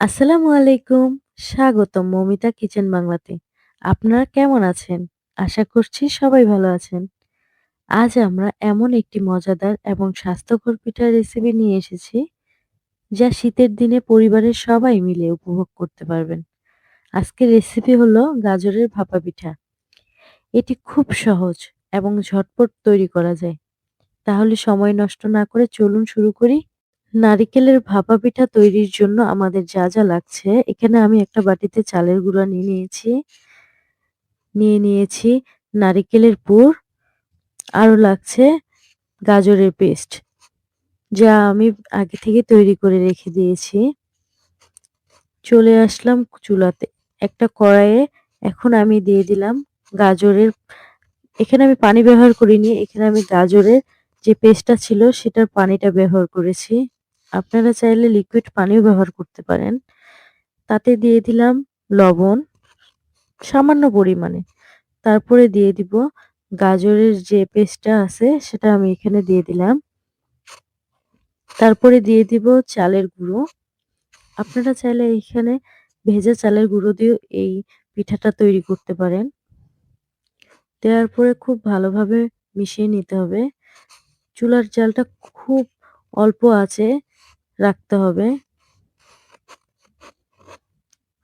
আসসালামু আলাইকুম। স্বাগতম মমিতা কিচেন বাংলাতে। আপনারা কেমন আছেন? আশা করছি সবাই ভালো আছেন। আজ আমরা এমন একটি মজাদার এবং স্বাস্থ্যকর পিঠার রেসিপি নিয়ে এসেছি, যা শীতের দিনে পরিবারের সবাই মিলে উপভোগ করতে পারবেন। আজকের রেসিপি হলো গাজরের ভাপা পিঠা। এটি খুব সহজ এবং ঝটপট তৈরি করা যায়। তাহলে সময় নষ্ট না করে চলুন শুরু করি। নারিকেলের ভাপা পিঠা তৈরির জন্য আমাদের যা, যা লাগছে এখানে আমি একটা বাটিতে চালের গুঁড়া নিয়ে নিয়েছি। নিয়ে নিয়েছি নারিকেলের পুর, আরও লাগছে গাজরের পেস্ট, যা আমি আগে থেকে তৈরি করে রেখে দিয়েছি। চলে আসলাম চুলাতে। একটা কড়াইয়ে এখন আমি দিয়ে দিলাম গাজরের এখানে আমি পানি ব্যবহার করিনি, এখানে আমি গাজরের যে পেস্টটা ছিল সেটার পানিটা ব্যবহার করেছি। আপনারা চাইলে লিকুইড পানিও ব্যবহার করতে পারেন। তাতে দিয়ে দিলাম লবণ, সামান্য পরিমাণে। তারপরে দিয়ে দিব গাজরের যে পেস্টটা আছে, সেটা আমি এখানে দিয়ে দিলাম। তারপরে দিয়ে দিব চালের গুঁড়ো। আপনারা চাইলে এখানে ভেজা চালের গুঁড়ো দিয়ে এই পিঠাটা তৈরি করতে পারেন। দেওয়ার পরে খুব ভালোভাবে মিশিয়ে নিতে হবে। চুলার জালটা খুব অল্প আঁচে রাখতে হবে।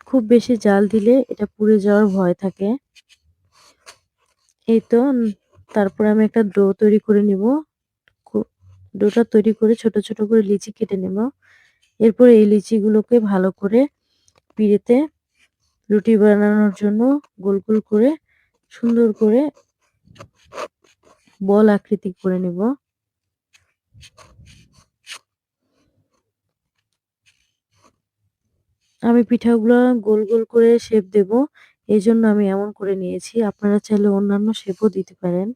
খুব বেশি জাল দিলে এটা পুড়ে যাওয়ার ভয় থাকে। এই তো তারপরে আমি একটা ডো তৈরি করে নিব। ডোটা তৈরি করে ছোট, ছোট করে লিচি কেটে নেব। এরপর এই লিচিগুলোকে ভালো করে পিড়েতে রুটি বানানোর জন্য গোল, গোল করে সুন্দর করে বল আকৃতি করে নেব। আমি পিঠাগুলো গোল, গোল করে শেপ দেব। জন্য আমি এমন করে নিয়েছি। আপনারা চাইলে অন্যান্য শেপও দিতে পারেন।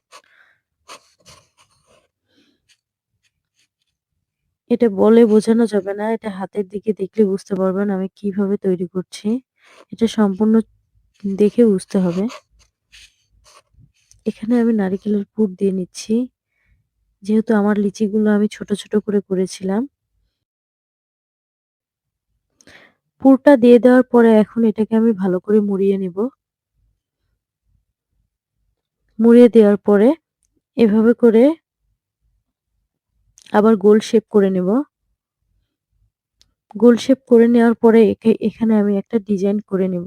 এটা বলে বোঝানো যাবে না। এটা হাতের দিকে দেখলে বুঝতে পারবেন আমি কীভাবে তৈরি করছি। এটা সম্পূর্ণ দেখে বুঝতে হবে। এখানে আমি নারিকেলের পুর দিয়ে নিচ্ছি। যেহেতু আমার লিচিগুলো আমি ছোট, ছোট করে করেছিলাম। পুরটা দিয়ে দেওয়ার পরে এখন এটাকে আমি ভালো করে মুড়িয়ে নেব। মুড়িয়ে দেওয়ার পরে এভাবে করে আবার গোল শেপ করে নেব। গোল শেপ করে নেওয়ার পরে এখানে আমি একটা ডিজাইন করে নেব।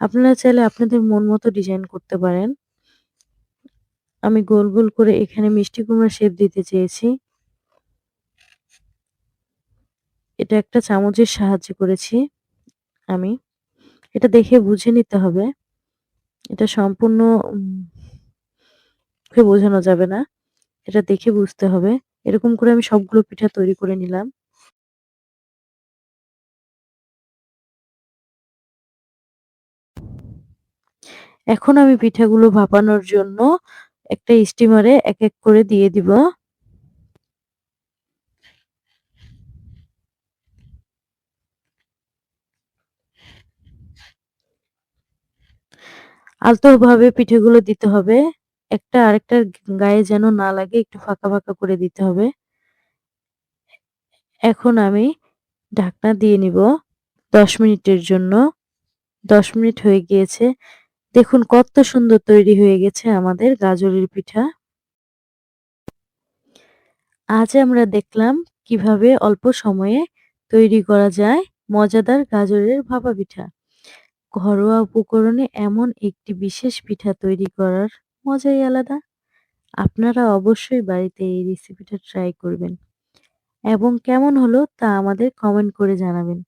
আপনারা চাইলে আপনাদের মন মতো ডিজাইন করতে পারেন। আমি গোল, গোল করে এখানে মিষ্টি কুমড়া শেপ দিতে চেয়েছি। এটা একটা চামচের সাহায্যে করেছি আমি। এটা দেখে বুঝে নিতে হবে। এটা সম্পূর্ণ বোঝানো যাবে না। এটা দেখে বুঝতে হবে। এরকম করে আমি সবগুলো পিঠা তৈরি করে নিলাম। এখন আমি পিঠাগুলো ভাপানোর জন্য একটা স্টিমারে এক, এক করে দিয়ে দিব। আলতোভাবে পিঠেগুলো দিতে হবে। একটা আরেকটার গায়ে যেন না লাগে একটু ফাঁকা, ফাঁকা করে দিতে হবে। এখন আমি ঢাকনা দিয়ে নিব ১০ মিনিটের জন্য। ১০ মিনিট হয়ে গিয়েছে। দেখুন কত সুন্দর তৈরি হয়ে গেছে আমাদের গাজরের পিঠা। আজ আমরা দেখলাম কীভাবে অল্প সময়ে তৈরি করা যায় মজাদার গাজরের ভাপা পিঠা। ঘরোয়া উপকরণে এমন একটি বিশেষ পিঠা তৈরি করার মজাই আলাদা। আপনারা অবশ্যই বাড়িতে এই রেসিপিটা ট্রাই করবেন এবং কেমন হলো তা আমাদের কমেন্ট করে জানাবেন।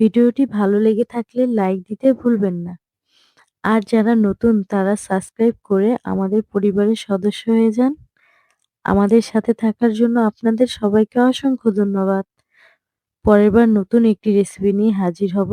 ভিডিওটি ভালো লেগে থাকলে লাইক দিতে ভুলবেন না। আর যারা নতুন তারা সাবস্ক্রাইব করে আমাদের পরিবারের সদস্য হয়ে যান। আমাদের সাথে থাকার জন্য আপনাদের সবাইকে অসংখ্য ধন্যবাদ। পরের বার নতুন একটি রেসিপি নিয়ে হাজির হব।